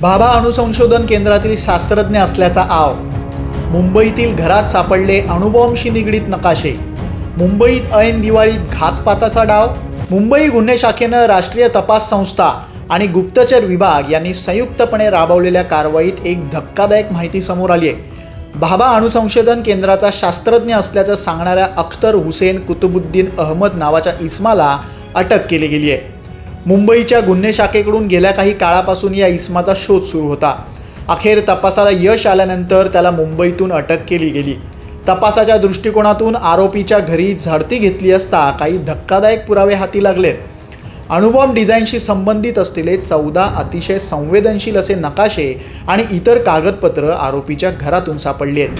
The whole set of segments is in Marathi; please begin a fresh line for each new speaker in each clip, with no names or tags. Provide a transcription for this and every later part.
भाभा अणुसंशोधन केंद्रातील शास्त्रज्ञ असल्याचा आव. मुंबईतील घरात सापडले अणुबॉम्बशी निगडीत नकाशे. मुंबईत ऐन दिवाळीत घातपाताचा डाव मुंबई गुन्हे शाखेनं राष्ट्रीय तपास संस्था आणि गुप्तचर विभाग यांनी संयुक्तपणे राबवलेल्या कारवाईत एक धक्कादायक माहिती समोर आली आहे भाभा अणुसंशोधन केंद्राचा शास्त्रज्ञ असल्याचं सांगणाऱ्या अख्तर हुसेन कुतुबुद्दीन अहमद नावाच्या इस्माला अटक केली गेली आहे मुंबईच्या गुन्हे शाखेकडून गेल्या काही काळापासून या इस्माचा शोध सुरू होता. अखेर तपासाला यश आल्यानंतर त्याला मुंबईतून अटक केली गेली. तपासाच्या दृष्टिकोनातून आरोपीच्या घरी झडती घेतली असता काही धक्कादायक पुरावे हाती लागलेत. अणुबॉम्ब डिझाईनशी संबंधित असलेले चौदा अतिशय संवेदनशील असे नकाशे आणि इतर कागदपत्र आरोपीच्या घरातून सापडली आहेत.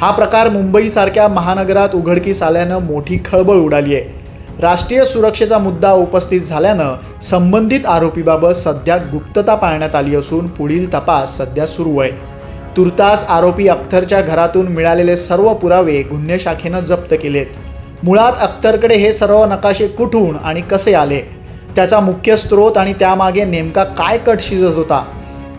हा प्रकार मुंबईसारख्या महानगरात उघडकीस आल्यानं मोठी खळबळ उडाली आहे. राष्ट्रीय सुरक्षेचा मुद्दा उपस्थित झाल्यानं संबंधित आरोपीबाबत सध्या गुप्तता पाळण्यात आली असून पुढील तपास सध्या सुरू आहे. तुर्तास आरोपी अख्तरच्या घरातून मिळालेले सर्व पुरावे गुन्हे शाखेनं जप्त केलेत. मुळात अख्तरकडे हे सर्व नकाशे कुठून आणि कसे आले? त्याचा मुख्य स्रोत आणि त्यामागे नेमका काय कट शिजत होता?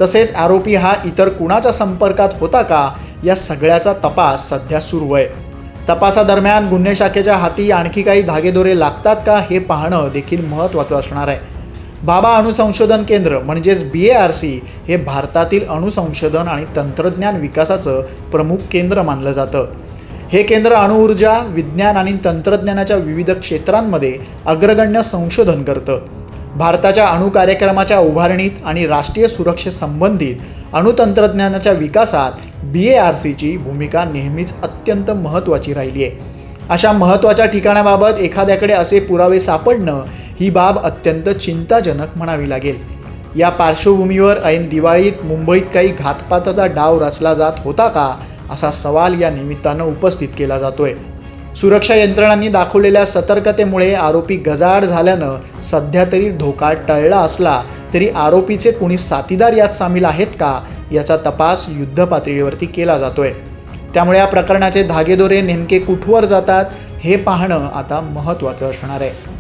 तसेच आरोपी हा इतर कुणाच्या संपर्कात होता का? या सगळ्याचा तपास सध्या सुरू आहे. तपासादरम्यान गुन्हे शाखेच्या हाती आणखी काही धागेदोरे लागतात का हे पाहणं देखील महत्त्वाचं असणार आहे. बाबा अणुसंशोधन केंद्र म्हणजेच बी ए आर सी हे भारतातील अणुसंशोधन आणि तंत्रज्ञान विकासाचं प्रमुख केंद्र मानलं जातं. हे केंद्र अणुऊर्जा विज्ञान आणि तंत्रज्ञानाच्या विविध क्षेत्रांमध्ये अग्रगण्य संशोधन करतं. भारताच्या अणु कार्यक्रमाच्या उभारणीत आणि राष्ट्रीय सुरक्षेसंबंधित अणुतंत्रज्ञानाच्या विकासात बी ए आर सीची भूमिका नेहमीच अत्यंत महत्त्वाची राहिली आहे. अशा महत्त्वाच्या ठिकाणाबाबत एखाद्याकडे असे पुरावे सापडणं ही बाब अत्यंत चिंताजनक म्हणावी लागेल. या पार्श्वभूमीवर ऐन दिवाळीत मुंबईत काही घातपाताचा डाव रचला जात होता का? असा सवाल या निमित्तानं उपस्थित केला जातोय. सुरक्षा यंत्रणांनी दाखवलेल्या सतर्कतेमुळे आरोपी गजाआड झाल्यानं सध्या तरी धोका टळला असला तरी आरोपीचे कुणी साथीदार यात सामील आहेत का याचा तपास युद्धपातळीवरती केला जातोय. त्यामुळे या प्रकरणाचे धागेदोरे नेमके कुठवर जातात हे पाहणं आता महत्त्वाचं असणार आहे.